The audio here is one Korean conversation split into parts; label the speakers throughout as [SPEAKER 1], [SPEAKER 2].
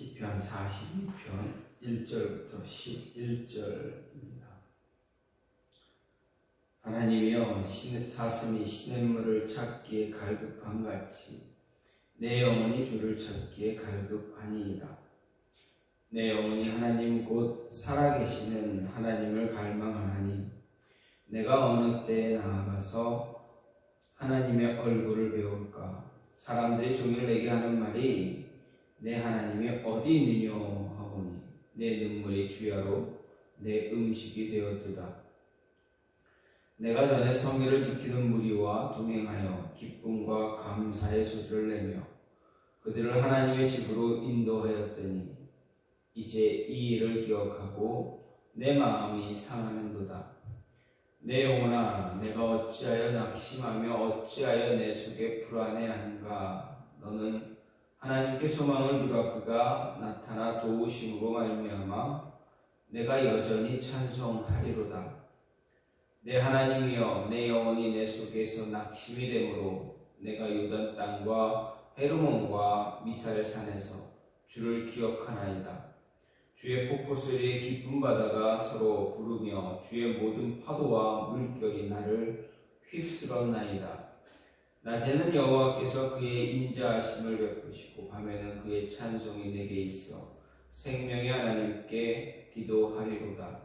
[SPEAKER 1] 시편 42편 1절부터 11절입니다. 하나님이여 신- 사슴이 시냇물을 찾기에 갈급한 같이 내 영혼이 주를 찾기에 갈급하니이다. 내 영혼이 하나님 곧 살아계시는 하나님을 갈망하나니 내가 어느 때에 나아가서 하나님의 얼굴을 배울까 사람들이 종일 내게 하는 말이 내 하나님이 어디 있느냐 하오니 내 눈물이 주야로 내 음식이 되었도다. 내가 전에 성의를 지키는 무리와 동행하여 기쁨과 감사의 소리를 내며 그들을 하나님의 집으로 인도하였더니 이제 이 일을 기억하고 내 마음이 상하는도다. 내 영혼아 내가 어찌하여 낙심하며 어찌하여 내 속에 불안해하는가 너는 하나님께 소망을 두라 그가 나타나 도우심으로 말미암아 내가 여전히 찬송하리로다. 내 하나님이여 내 영혼이 내 속에서 낙심이 되므로 내가 요단 땅과 헤르몬과 미사엘 산에서 주를 기억하나이다. 주의 폭포 소리에 기쁜 바다가 서로 부르며 주의 모든 파도와 물결이 나를 휩쓸었나이다. 낮에는 여호와께서 그의 인자하심을 베푸시고 밤에는 그의 찬송이 내게 있어 생명의 하나님께 기도하리로다.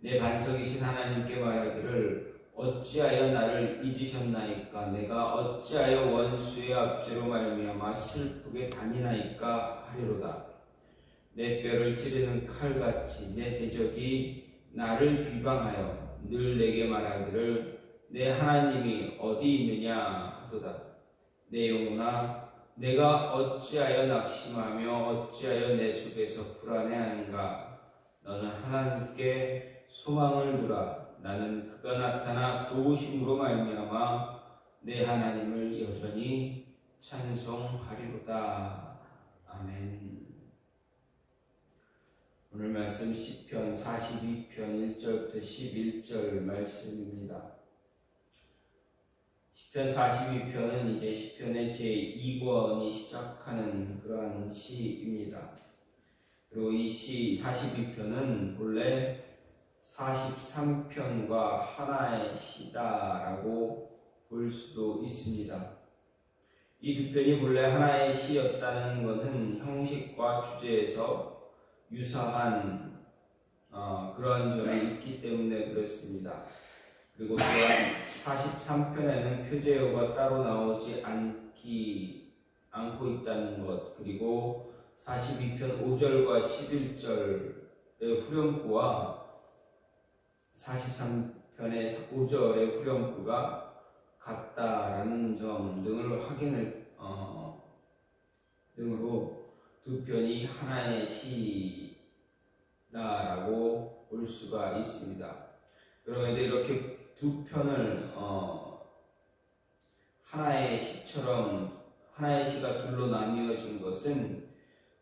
[SPEAKER 1] 내 반석이신 하나님께 말하기를 어찌하여 나를 잊으셨나이까 내가 어찌하여 원수의 압제로 말미암아 슬프게 다니나이까 하리로다. 내 뼈를 찌르는 칼같이 내 대적이 나를 비방하여 늘 내게 말하기를 내 하나님이 어디 있느냐 하도다. 내 영혼아, 내가 어찌하여 낙심하며 어찌하여 내 속에서 불안해하는가? 너는 하나님께 소망을 두라. 나는 그가 나타나 도우심으로 말미암아 내 하나님을 여전히 찬송하리로다. 아멘. 오늘 말씀 시편 42편 1절부터 11절 말씀입니다. 시편 42편은 이제 시편의 제2권이 시작하는 그러한 시입니다. 그리고 이 시 42편은 본래 43편과 하나의 시다라고 볼 수도 있습니다. 이 두 편이 본래 하나의 시였다는 것은 형식과 주제에서 유사한 어, 그런 점이 있기 때문에 그렇습니다. 그리고 또한 43편에는 표제어가 따로 나오지 않기 않고 있다는 것 그리고 42편 5절과 11절의 후렴구와 43편의 5절의 후렴구가 같다라는 점 등을 확인을 어, 등으로 두 편이 하나의 시다라고 볼 수가 있습니다. 그런데 이렇게 두 편을 어, 하나의 시처럼 하나의 시가 둘로 나뉘어진 것은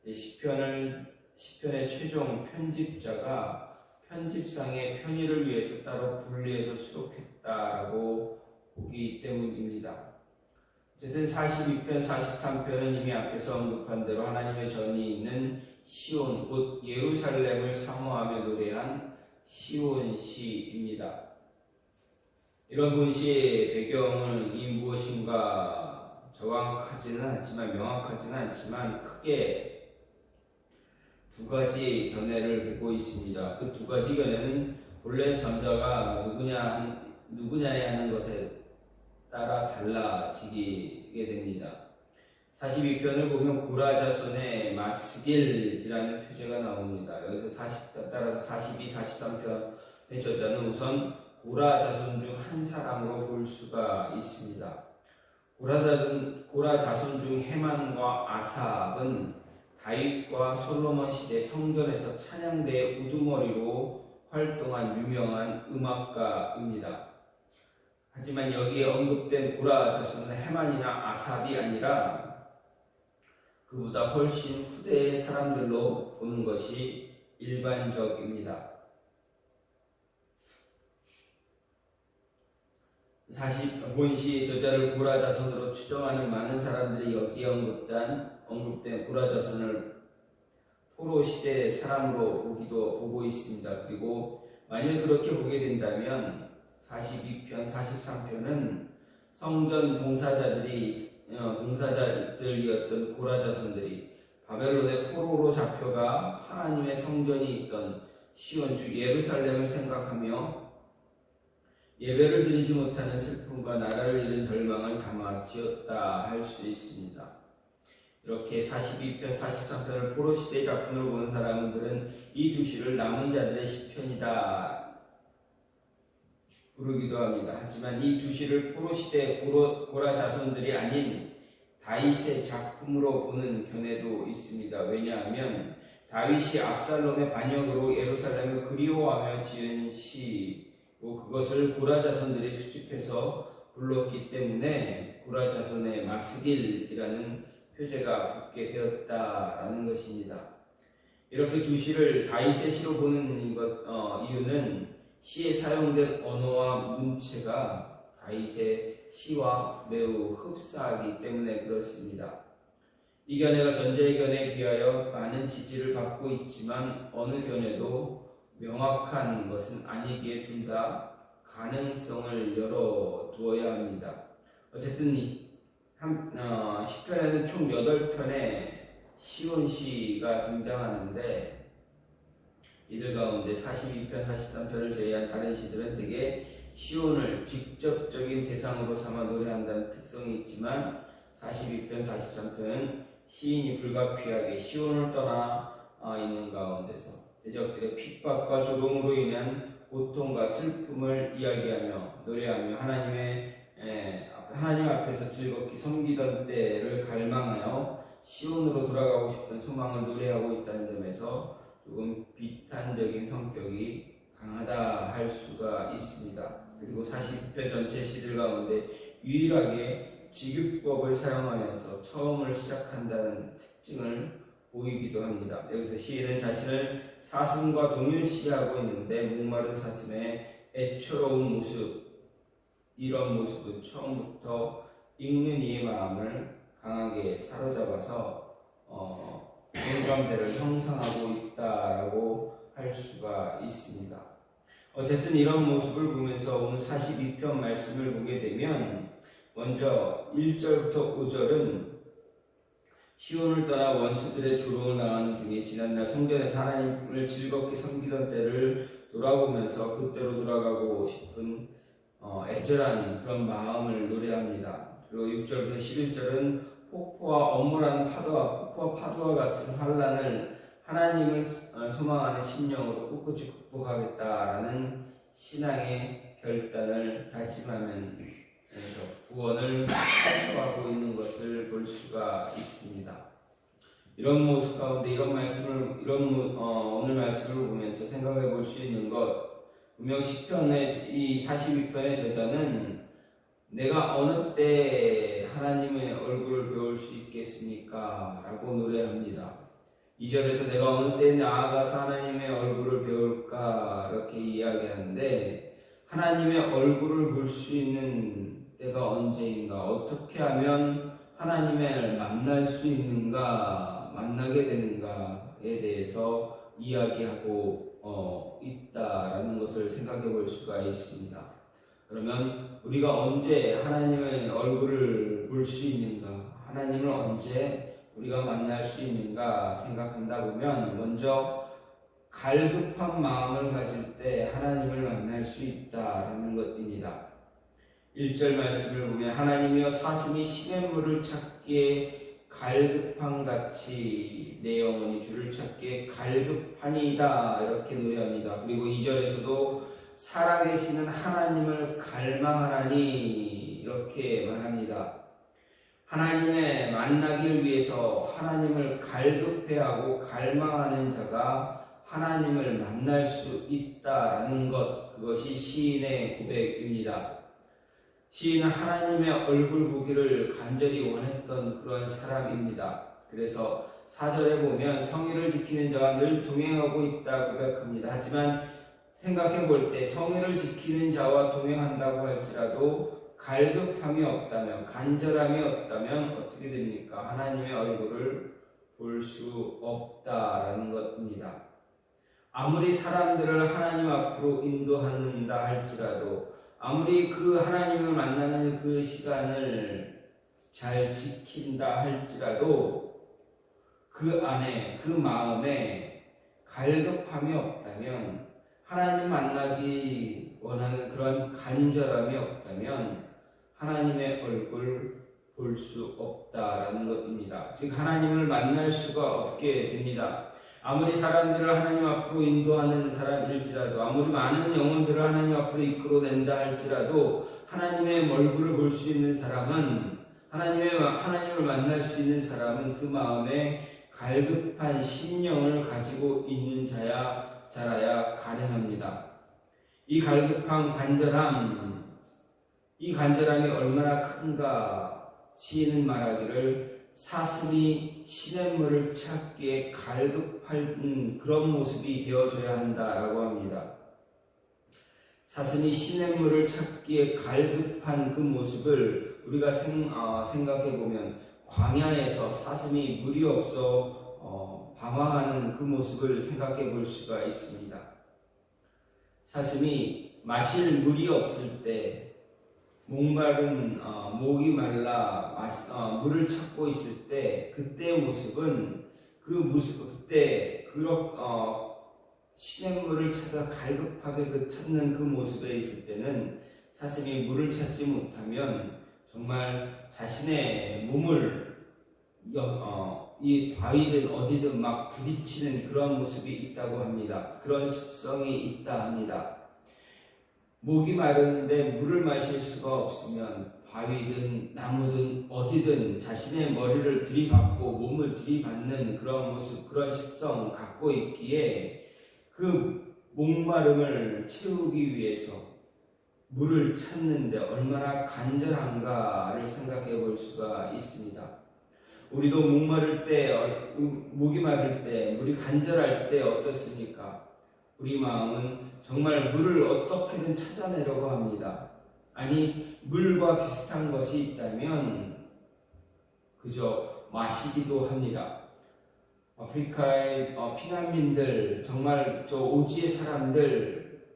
[SPEAKER 1] 이 시편을 시편의 최종 편집자가 편집상의 편의를 위해서 따로 분리해서 수록했다라고 보기 때문입니다. 어쨌든 42편, 43편은 이미 앞에서 언급한 대로 하나님의 전이 있는 시온, 곧 예루살렘을 사모하며 노래한 시온 시입니다. 이런 본시의 배경은 이 무엇인가 정확하지는 않지만 명확하지는 않지만 크게 두 가지 견해를 보고 있습니다. 그 두 가지 견해는 본래 전자가 누구냐 누구냐에 하는 것에 따라 달라지게 됩니다. 42편을 보면 고라자손의 마스길이라는 표제가 나옵니다. 여기서 40 따라서 42, 43편의 저자는 우선 고라 자손 중 한 사람으로 볼 수가 있습니다. 고라 자손, 고라 자손 중 헤만과 아삽은 다윗과 솔로몬 시대 성전에서 찬양대의 우두머리로 활동한 유명한 음악가입니다. 하지만 여기에 언급된 고라 자손은 헤만이나 아삽이 아니라 그보다 훨씬 후대의 사람들로 보는 것이 일반적입니다. 40본시 저자를 고라 자손으로 추정하는 많은 사람들이 여기에 언급된 언급된 고라 자손을 포로 시대 사람으로 보기도 보고 있습니다. 그리고 만일 그렇게 보게 된다면 42편, 43편은 성전 봉사자들이 어, 봉사자들이었던 고라 자손들이 바벨론의 포로로 잡혀가 하나님의 성전이 있던 시온 주 예루살렘을 생각하며 예배를 드리지 못하는 슬픔과 나라를 잃은 절망을 담아 지었다 할 수 있습니다. 이렇게 42편, 43편을 포로 시대의 작품으로 보는 사람들은 이 두 시를 남은 자들의 시편이다 부르기도 합니다. 하지만 이 두 시를 포로 시대 고라 자손들이 아닌 다윗의 작품으로 보는 견해도 있습니다. 왜냐하면 다윗이 압살롬의 반역으로 예루살렘을 그리워하며 지은 시 고 그것을 고라 자손들이 수집해서 불렀기 때문에 고라 자손의 마스길이라는 표제가 붙게 되었다라는 것입니다. 이렇게 두 시를 다윗의 시로 보는 것, 어, 이유는 시에 사용된 언어와 문체가 다윗의 시와 매우 흡사하기 때문에 그렇습니다. 이 견해가 전제의 견해에 비하여 많은 지지를 받고 있지만 어느 견해도 명확한 것은 아니기에 둘 다 가능성을 열어 두어야 합니다. 어쨌든 이 한, 어, 10편에는 총 8편의 시온시가 등장하는데 이들 가운데 42편, 43편을 제외한 다른 시들은 대개 시온을 직접적인 대상으로 삼아 노래한다는 특성이 있지만 42편, 43편은 시인이 불가피하게 시온을 떠나 아, 있는 가운데서 대적들의 핍박과 조롱으로 인한 고통과 슬픔을 이야기하며 노래하며 하나님의 에, 하나님 앞에서 즐겁게 섬기던 때를 갈망하여 시온으로 돌아가고 싶은 소망을 노래하고 있다는 점에서 조금 비탄적인 성격이 강하다 할 수가 있습니다. 그리고 40회 전체 시들 가운데 유일하게 직유법을 사용하면서 처음을 시작한다는 특징을 보이기도 합니다. 여기서 시인은 자신을 사슴과 동일시하고 있는데 목마른 사슴의 애처로운 모습, 이런 모습은 처음부터 읽는 이의 마음을 강하게 사로잡아서 어, 공감대를 형성하고 있다라고 할 수가 있습니다. 어쨌든 이런 모습을 보면서 오늘 42편 말씀을 보게 되면 먼저 1절부터 5절은 시온을 떠나 원수들의 조롱을 당하는 중에 지난날 성전에서 하나님을 즐겁게 섬기던 때를 돌아보면서 그때로 돌아가고 싶은 어, 애절한 그런 마음을 노래합니다. 그리고 6절부터 11절은 폭포와 엄물한 파도와 폭포와 파도와 같은 환란을 하나님을 어, 소망하는 심령으로 꿋꿋이 극복하겠다라는 신앙의 결단을 다짐하면서 구원을 해소하고 있는 것을 볼 수가 있습니다. 이런 모습 가운데 이런 말씀을 이런 어, 오늘 말씀을 보면서 생각해 볼 수 있는 것 분명 시편의 이 42편의 저자는 내가 어느 때 하나님의 얼굴을 배울 수 있겠습니까? 라고 노래합니다. 2절에서 내가 어느 때 나아가서 하나님의 얼굴을 배울까? 이렇게 이야기하는데 하나님의 얼굴을 볼 수 있는 때가 언제인가? 어떻게 하면 하나님을 만날 수 있는가? 만나게 되는가에 대해서 이야기하고 어, 있다라는 것을 생각해 볼 수가 있습니다. 그러면 우리가 언제 하나님의 얼굴을 볼 수 있는가? 하나님을 언제 우리가 만날 수 있는가 생각한다 보면 먼저 갈급한 마음을 가질 때 하나님을 만날 수 있다라는 것입니다. 1절 말씀을 보면 하나님이여 사슴이 시냇물을 찾기에 갈급한 같이 내 영혼이 주를 찾기에 갈급하니이다 이렇게 노래합니다. 그리고 2절에서도 살아계시는 하나님을 갈망하나니 이렇게 말합니다. 하나님의 만나길 위해서 하나님을 갈급해하고 갈망하는 자가 하나님을 만날 수 있다라는 것 그것이 시인의 고백입니다. 시인은 하나님의 얼굴 보기를 간절히 원했던 그런 사람입니다. 그래서 사절에 보면 성의를 지키는 자와 늘 동행하고 있다 고백합니다. 하지만 생각해 볼 때 성의를 지키는 자와 동행한다고 할지라도 갈급함이 없다면 간절함이 없다면 어떻게 됩니까? 하나님의 얼굴을 볼 수 없다라는 것입니다. 아무리 사람들을 하나님 앞으로 인도한다 할지라도 아무리 그 하나님을 만나는 그 시간을 잘 지킨다 할지라도 그 안에 그 마음에 갈급함이 없다면 하나님 만나기 원하는 그런 간절함이 없다면 하나님의 얼굴 볼 수 없다라는 것입니다. 즉 하나님을 만날 수가 없게 됩니다. 아무리 사람들을 하나님 앞으로 인도하는 사람일지라도 아무리 많은 영혼들을 하나님 앞으로 이끌어낸다 할지라도 하나님의 얼굴을 볼 수 있는 사람은 하나님의 하나님을 만날 수 있는 사람은 그 마음에 갈급한 심령을 가지고 있는 자야 자라야 가능합니다. 이 갈급한 간절함 이 간절함이 얼마나 큰가 시인은 말하기를 사슴이 시냇물을 찾기에 갈급한 그런 모습이 되어줘야 한다라고 합니다. 사슴이 시냇물을 찾기에 갈급한 그 모습을 우리가 생, 어, 생각해 보면 광야에서 사슴이 물이 없어 어, 방황하는 그 모습을 생각해 볼 수가 있습니다. 사슴이 마실 물이 없을 때 목마른 어, 목이 말라 마시, 어, 물을 찾고 있을 때 그때의 모습은 그 모습 그때 그렇 어, 시냇물을 찾아 갈급하게 그 찾는 그 모습에 있을 때는 사슴이 물을 찾지 못하면 정말 자신의 몸을 여, 어, 이 바위든 어디든 막 부딪히는 그런 모습이 있다고 합니다. 그런 습성이 있다 합니다. 목이 마르는데 물을 마실 수가 없으면 바위든 나무든 어디든 자신의 머리를 들이받고 몸을 들이받는 그런 모습, 그런 습성 갖고 있기에 그 목마름을 채우기 위해서 물을 찾는데 얼마나 간절한가를 생각해 볼 수가 있습니다. 우리도 목마를 때, 어, 목이 마를 때, 물이 간절할 때 어떻습니까? 우리 마음은 정말 물을 어떻게든 찾아내려고 합니다. 아니, 물과 비슷한 것이 있다면 그저 마시기도 합니다. 아프리카의 어, 피난민들, 정말 저 오지의 사람들,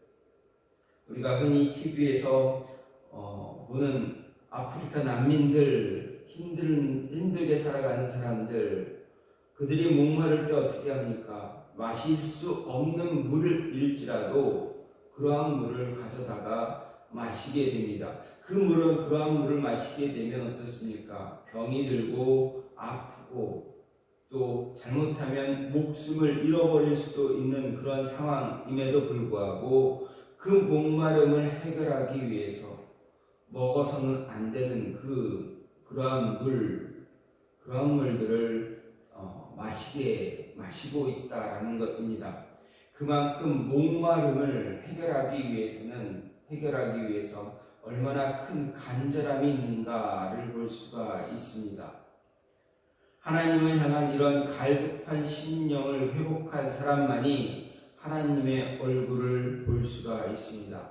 [SPEAKER 1] 우리가 흔히 TV에서 어, 보는 아프리카 난민들, 힘들, 힘들게 살아가는 사람들, 그들이 목마를 때 어떻게 합니까? 마실 수 없는 물을 일지라도 그러한 물을 가져다가 마시게 됩니다. 그 물은 그러한 물을 마시게 되면 어떻습니까? 병이 들고 아프고 또 잘못하면 목숨을 잃어버릴 수도 있는 그런 상황임에도 불구하고 그 목마름을 해결하기 위해서 먹어서는 안 되는 그 그러한 물 그러한 물들을 어, 마시게 마시고 있다라는 것입니다. 그만큼 목마름을 해결하기 위해서는 해결하기 위해서 얼마나 큰 간절함이 있는가를 볼 수가 있습니다. 하나님을 향한 이런 갈급한 심령을 회복한 사람만이 하나님의 얼굴을 볼 수가 있습니다.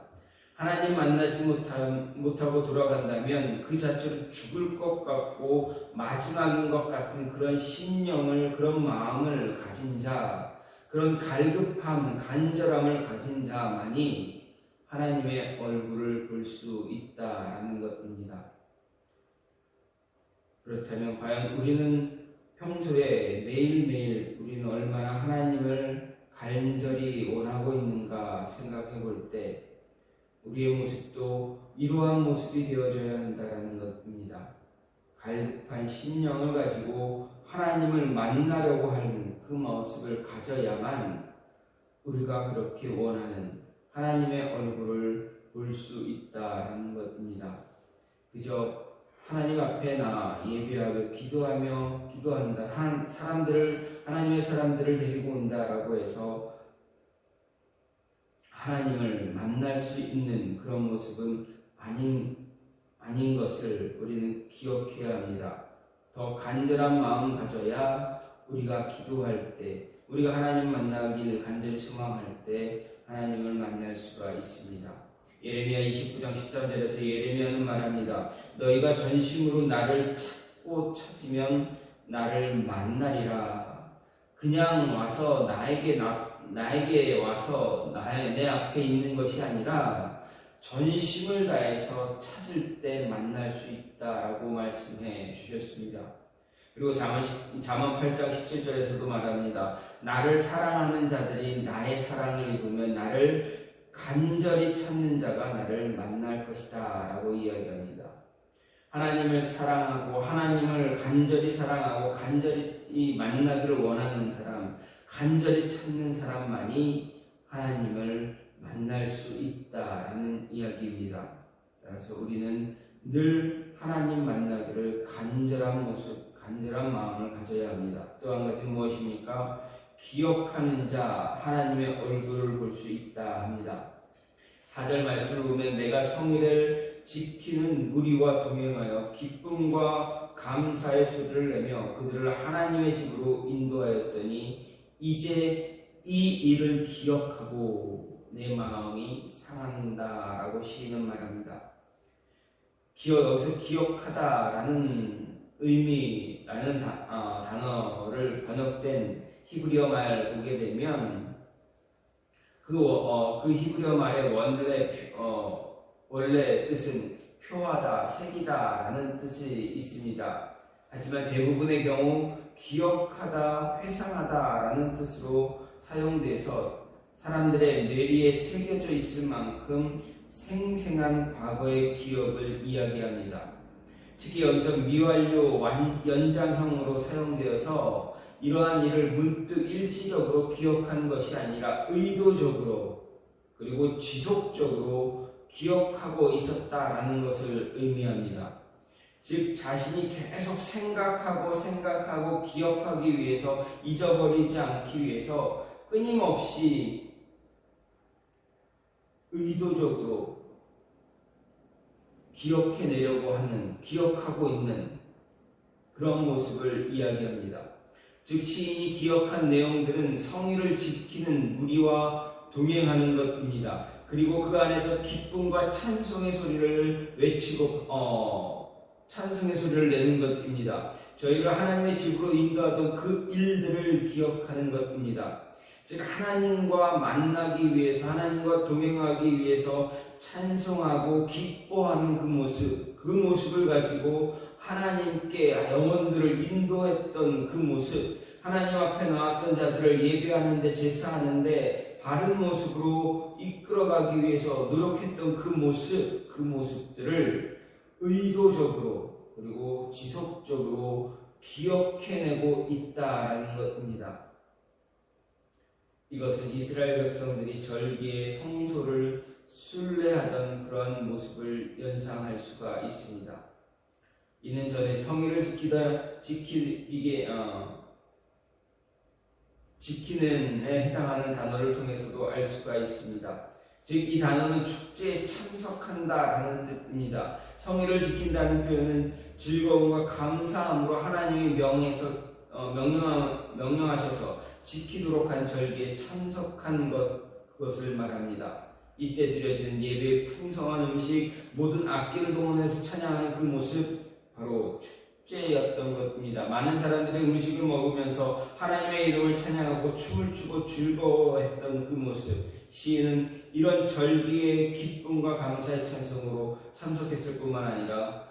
[SPEAKER 1] 하나님 만나지 못하고 돌아간다면 그 자체로 죽을 것 같고 마지막인 것 같은 그런 심령을 그런 마음을 가진 자 그런 갈급함 간절함을 가진 자만이 하나님의 얼굴을 볼 수 있다라는 것입니다. 그렇다면 과연 우리는 평소에 매일매일 우리는 얼마나 하나님을 간절히 원하고 있는가 생각해 볼 때 우리의 모습도 이러한 모습이 되어져야 한다는 것입니다. 갈급한 심령을 가지고 하나님을 만나려고 하는 그 모습을 가져야만 우리가 그렇게 원하는 하나님의 얼굴을 볼 수 있다는 것입니다. 그저 하나님 앞에 나 예배하고 기도하며 기도한다. 한 사람들을 하나님의 사람들을 데리고 온다라고 해서 하나님을 만날 수 있는 그런 모습은 아닌, 아닌 것을 우리는 기억해야 합니다. 더 간절한 마음 가져야 우리가 기도할 때, 우리가 하나님 만나기를 간절히 소망할 때 하나님을 만날 수가 있습니다. 예레미야 29장 13절에서 예레미야는 말합니다. 너희가 전심으로 나를 찾고 찾으면 나를 만나리라. 그냥 와서 나에게 나, 나에게 와서 나의 내 앞에 있는 것이 아니라 전심을 다해서 찾을 때 만날 수 있다라고 말씀해 주셨습니다. 그리고 잠언, 8장 17절에서도 말합니다. 나를 사랑하는 자들이 나의 사랑을 입으면 나를 간절히 찾는 자가 나를 만날 것이다 라고 이야기합니다. 하나님을 사랑하고 하나님을 간절히 사랑하고 간절히 만나기를 원하는 사람, 간절히 찾는 사람만이 하나님을 만날 수 있다라는 이야기입니다. 따라서 우리는 늘 하나님 만나기를 간절한 모습, 간절한 마음을 가져야 합니다. 또한 가지 무엇입니까? 기억하는 자 하나님의 얼굴을 볼 수 있다 합니다. 4절 말씀을 보면 내가 성일을 지키는 무리와 동행하여 기쁨과 감사의 소리를 내며 그들을 하나님의 집으로 인도하였더니 이제 이 일을 기억하고 내 마음이 상한다라고 시인은 말합니다. 기억, 여기서 기억하다라는 의미라는 다, 어, 단어를 번역된 히브리어 말 보게 되면 그, 어, 그 히브리어 말의 원래, 어, 원래 뜻은 표하다, 색이다라는 뜻이 있습니다. 하지만 대부분의 경우 기억하다, 회상하다라는 뜻으로 사용돼서 사람들의 뇌리에 새겨져 있을 만큼 생생한 과거의 기억을 이야기합니다. 특히 여기서 미완료 연장형으로 사용되어서 이러한 일을 문득 일시적으로 기억한 것이 아니라 의도적으로 그리고 지속적으로 기억하고 있었다라는 것을 의미합니다. 즉, 자신이 계속 생각하고 생각하고 기억하기 위해서 잊어버리지 않기 위해서 끊임없이 의도적으로 기억해내려고 하는, 기억하고 있는 그런 모습을 이야기합니다. 즉 시인이 기억한 내용들은 성의를 지키는 무리와 동행하는 것입니다. 그리고 그 안에서 기쁨과 찬송의 소리를 외치고 어, 찬송의 소리를 내는 것입니다. 저희를 하나님의 집으로 인도하던 그 일들을 기억하는 것입니다. 즉 하나님과 만나기 위해서 하나님과 동행하기 위해서 찬송하고 기뻐하는 그 모습 그 모습을 가지고 하나님께 영혼들을 인도했던 그 모습, 하나님 앞에 나왔던 자들을 예배하는데 제사하는데 바른 모습으로 이끌어가기 위해서 노력했던 그 모습, 그 모습들을 의도적으로 그리고 지속적으로 기억해내고 있다라는 것입니다. 이것은 이스라엘 백성들이 절기의 성소를 순례하던 그런 모습을 연상할 수가 있습니다. 이는 전에 성의를 지키다 지키게 어, 지키는에 해당하는 단어를 통해서도 알 수가 있습니다. 즉 이 단어는 축제에 참석한다라는 뜻입니다. 성의를 지킨다는 표현은 즐거움과 감사함으로 하나님이 명해서 어, 명령 명령하셔서 지키도록 한 절기에 참석한 것 그것을 말합니다. 이때 드려지는 예배의 풍성한 음식, 모든 악기를 동원해서 찬양하는 그 모습, 바로 축제 였던 것입니다. 많은 사람들이 음식을 먹으면서 하나님의 이름을 찬양하고 춤을 추고 즐거워했던 그 모습. 시인은 이런 절기의 기쁨과 감사의 찬송으로 참석했을 뿐만 아니라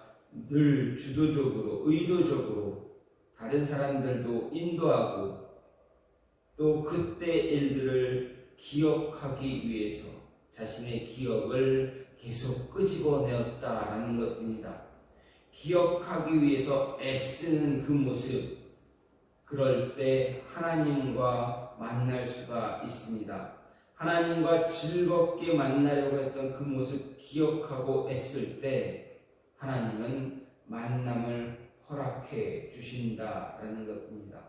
[SPEAKER 1] 늘 주도적으로, 의도적으로 다른 사람들도 인도하고 또 그때 일들을 기억하기 위해서 자신의 기억을 계속 끄집어내었다라는 것입니다. 기억하기 위해서 애쓰는 그 모습, 그럴 때 하나님과 만날 수가 있습니다. 하나님과 즐겁게 만나려고 했던 그 모습 기억하고 애쓸 때 하나님은 만남을 허락해 주신다라는 것입니다.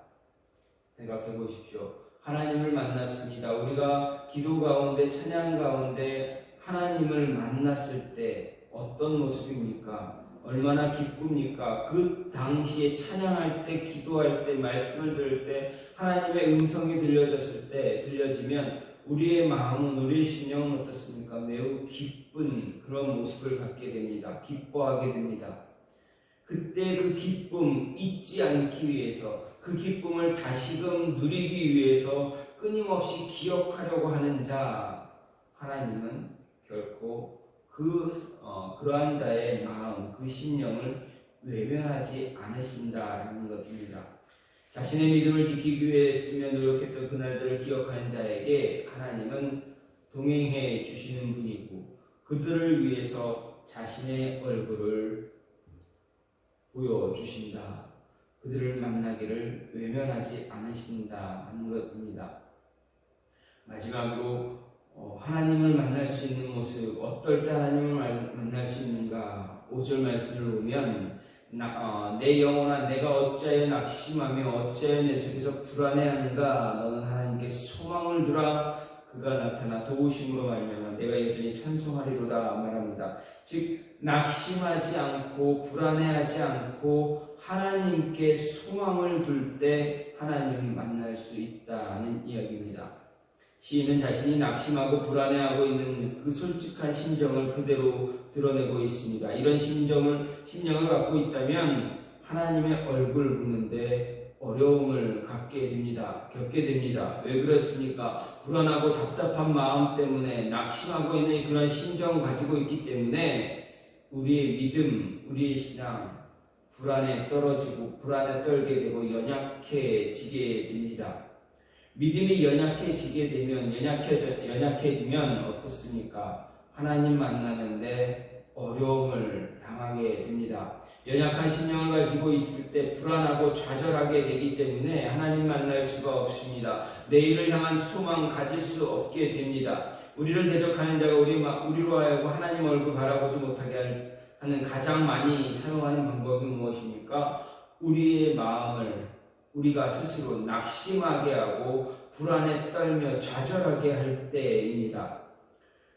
[SPEAKER 1] 생각해 보십시오. 하나님을 만났습니다. 우리가 기도 가운데 찬양 가운데 하나님을 만났을 때 어떤 모습입니까? 얼마나 기쁩니까? 그 당시에 찬양할 때, 기도할 때, 말씀을 들을 때, 하나님의 음성이 들려졌을 때, 들려지면 우리의 마음은, 우리의 심령은 어떻습니까? 매우 기쁜 그런 모습을 갖게 됩니다. 기뻐하게 됩니다. 그때 그 기쁨 잊지 않기 위해서 그 기쁨을 다시금 누리기 위해서 끊임없이 기억하려고 하는 자 하나님은 결코 그 어, 그러한 자의 마음 그 심령을 외면하지 않으신다라는 것입니다. 자신의 믿음을 지키기 위해 쓰며 노력했던 그날들을 기억하는 자에게 하나님은 동행해 주시는 분이고 그들을 위해서 자신의 얼굴을 보여주신다. 그들을 만나기를 외면하지 않으신다 하는 것입니다. 마지막으로 어, 하나님을 만날 수 있는 모습 어떨 때 하나님을 만날 수 있는가 5절 말씀을 보면 나, 어, 내 영혼아 내가 어찌하여 낙심하며 어찌하여 내 속에서 불안해하는가 너는 하나님께 소망을 두라 그가 나타나 도우심으로 말미암아 내가 여전히 찬송하리로다 말합니다. 즉 낙심하지 않고 불안해하지 않고 하나님께 소망을 둘 때 하나님을 만날 수 있다는 이야기입니다. 시인은 자신이 낙심하고 불안해하고 있는 그 솔직한 심정을 그대로 드러내고 있습니다. 이런 심정을 심령을 갖고 있다면 하나님의 얼굴 보는데 어려움을 갖게 됩니다. 겪게 됩니다. 왜 그렇습니까? 불안하고 답답한 마음 때문에 낙심하고 있는 그런 심정을 가지고 있기 때문에 우리의 믿음, 우리의 신앙 불안에 떨어지고 불안에 떨게 되고 연약해지게 됩니다. 믿음이 연약해지게 되면 연약해져 연약해지면 어떻습니까? 하나님 만나는데 어려움을 당하게 됩니다. 연약한 신령을 가지고 있을 때 불안하고 좌절하게 되기 때문에 하나님 만날 수가 없습니다. 내일을 향한 소망 가질 수 없게 됩니다. 우리를 대적하는 자가 우리, 우리로 하여금 하나님 얼굴 바라보지 못하게 하는 가장 많이 사용하는 방법이 무엇입니까? 우리의 마음을 우리가 스스로 낙심하게 하고 불안에 떨며 좌절하게 할 때입니다.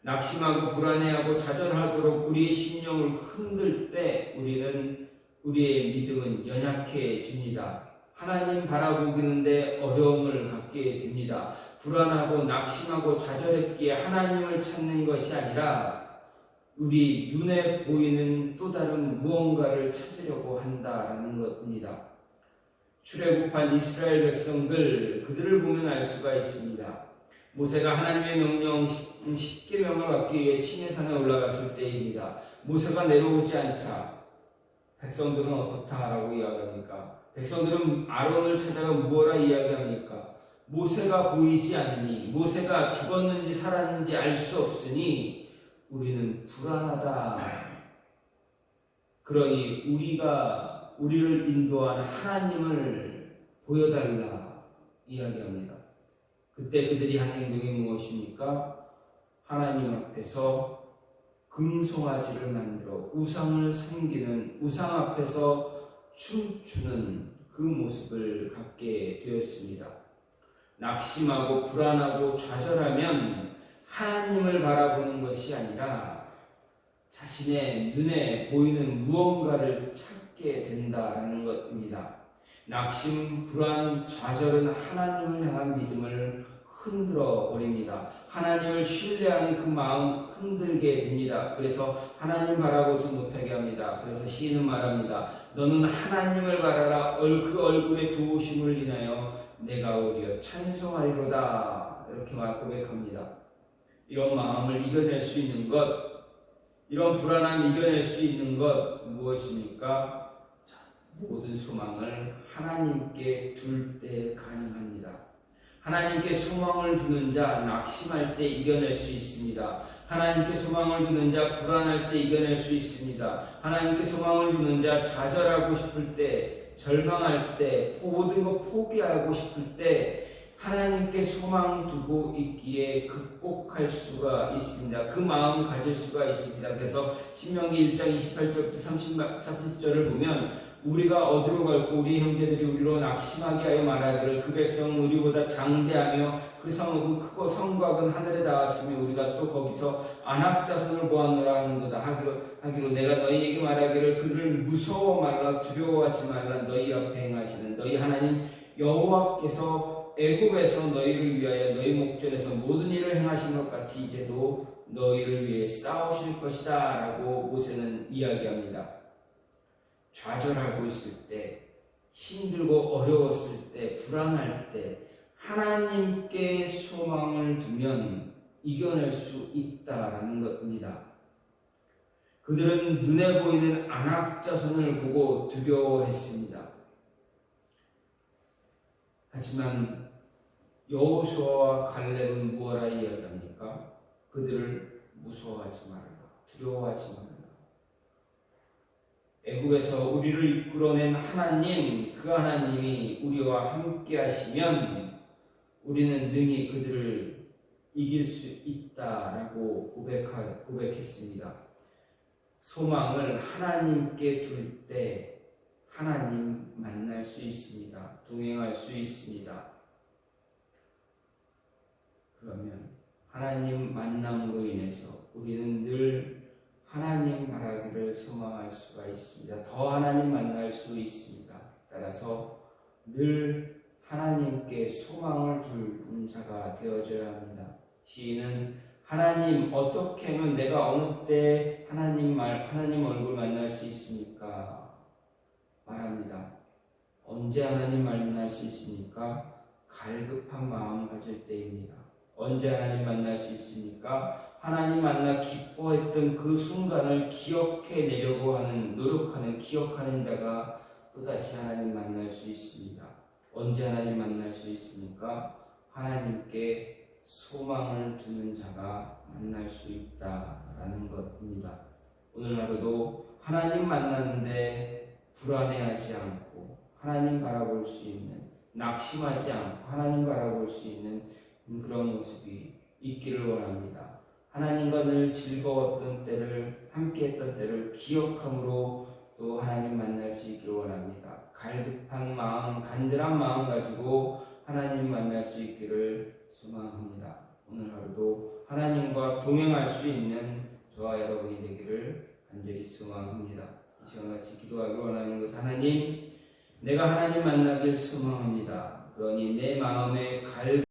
[SPEAKER 1] 낙심하고 불안해하고 좌절하도록 우리의 심령을 흔들 때 우리는 우리의 믿음은 연약해집니다. 하나님 바라보기는데 어려움을 갖게 됩니다. 불안하고 낙심하고 좌절했기에 하나님을 찾는 것이 아니라 우리 눈에 보이는 또 다른 무언가를 찾으려고 한다라는 것입니다. 출애굽한 이스라엘 백성들 그들을 보면 알 수가 있습니다. 모세가 하나님의 명령 십계명을 받기 위해 신의 산에 올라갔을 때입니다. 모세가 내려오지 않자 백성들은 어떻다라고 이야기합니까? 백성들은 아론을 찾아가 무엇라 이야기합니까? 모세가 보이지 않으니 모세가 죽었는지 살았는지 알 수 없으니 우리는 불안하다. 그러니 우리가 우리를 인도하는 하나님을 보여달라 이야기합니다. 그때 그들이 한 행동이 무엇입니까? 하나님 앞에서 금송아지를 만들어 우상을 섬기는 우상 앞에서 춤추는 그 모습을 갖게 되었습니다. 낙심하고 불안하고 좌절하면 하나님을 바라보는 것이 아니라 자신의 눈에 보이는 무언가를 찾 게 된다라는 것입니다. 낙심, 불안, 좌절은 하나님을 향한 믿음을 흔들어 버립니다. 하나님을 신뢰하는 그 마음 흔들게 됩니다. 그래서 하나님 바라보지 못하게 합니다. 그래서 시인은 말합니다. 너는 하나님을 바라라. 그 얼굴의 도우심을 인하여 내가 오히려 찬송하리로다. 이렇게 말 고백합니다. 이런 마음을 이겨낼 수 있는 것, 이런 불안함 이겨낼 수 있는 것 무엇입니까? 모든 소망을 하나님께 둘 때 가능합니다. 하나님께 소망을 두는 자 낙심할 때 이겨낼 수 있습니다. 하나님께 소망을 두는 자 불안할 때 이겨낼 수 있습니다. 하나님께 소망을 두는 자 좌절하고 싶을 때 절망할 때 모든 것 포기하고 싶을 때 하나님께 소망 두고 있기에 극복할 수가 있습니다. 그 마음 가질 수가 있습니다. 그래서 신명기 1장 28절부터 30절을 보면 우리가 어디로 갈고 우리 형제들이 우리로 낙심하게 하여 말하기를 그 백성은 우리보다 장대하며 그 성읍은 크고 성곽은 하늘에 닿았으며 우리가 또 거기서 안악자손을 보았노라 하는도다 하기로, 하기로 내가 너희에게 말하기를 그들을 무서워 말라 두려워하지 말라 너희 앞에 행하시는 너희 하나님 여호와께서 애굽에서 너희를 위하여 너희 목전에서 모든 일을 행하신 것 같이 이제도 너희를 위해 싸우실 것이다 라고 모세는 이야기합니다. 좌절하고 있을 때, 힘들고 어려웠을 때, 불안할 때, 하나님께 소망을 두면 이겨낼 수 있다라는 것입니다. 그들은 눈에 보이는 안악자손을 보고 두려워했습니다. 하지만 여호수아와 갈렙은 무엇라 이야기합니까? 그들을 무서워하지 말라, 두려워하지 말라. 애굽에서 우리를 이끌어낸 하나님, 그 하나님이 우리와 함께 하시면 우리는 능히 그들을 이길 수 있다라고 고백하, 고백했습니다. 소망을 하나님께 둘 때 하나님 만날 수 있습니다. 동행할 수 있습니다. 그러면 하나님 만남으로 인해서 우리는 늘 하나님 말하기를 소망할 수가 있습니다. 더 하나님 만날 수 있습니다. 따라서 늘 하나님께 소망을 두는 자가 되어져야 합니다. 시인은 하나님 어떻게 하면 내가 어느 때 하나님 말 하나님 얼굴 만날 수 있습니까? 말합니다. 언제 하나님 만날 수 있습니까? 갈급한 마음 가질 때입니다. 언제 하나님 만날 수 있습니까? 하나님 만나 기뻐했던 그 순간을 기억해내려고 하는, 노력하는, 기억하는 자가 또다시 하나님 만날 수 있습니다. 언제 하나님 만날 수 있습니까? 하나님께 소망을 두는 자가 만날 수 있다라는 것입니다. 오늘 하루도 하나님 만나는데 불안해하지 않고 하나님 바라볼 수 있는 낙심하지 않고 하나님 바라볼 수 있는 그런 모습이 있기를 원합니다. 하나님과 늘 즐거웠던 때를 함께했던 때를 기억함으로 또 하나님 만날 수 있기를 원합니다. 갈급한 마음, 간절한 마음 가지고 하나님 만날 수 있기를 소망합니다. 오늘 하루도 하나님과 동행할 수 있는 저와 여러분이 되기를 간절히 소망합니다. 이 시간 같이 기도하기 원하는 것 하나님, 내가 하나님 만나길 소망합니다. 그러니 내 마음에 갈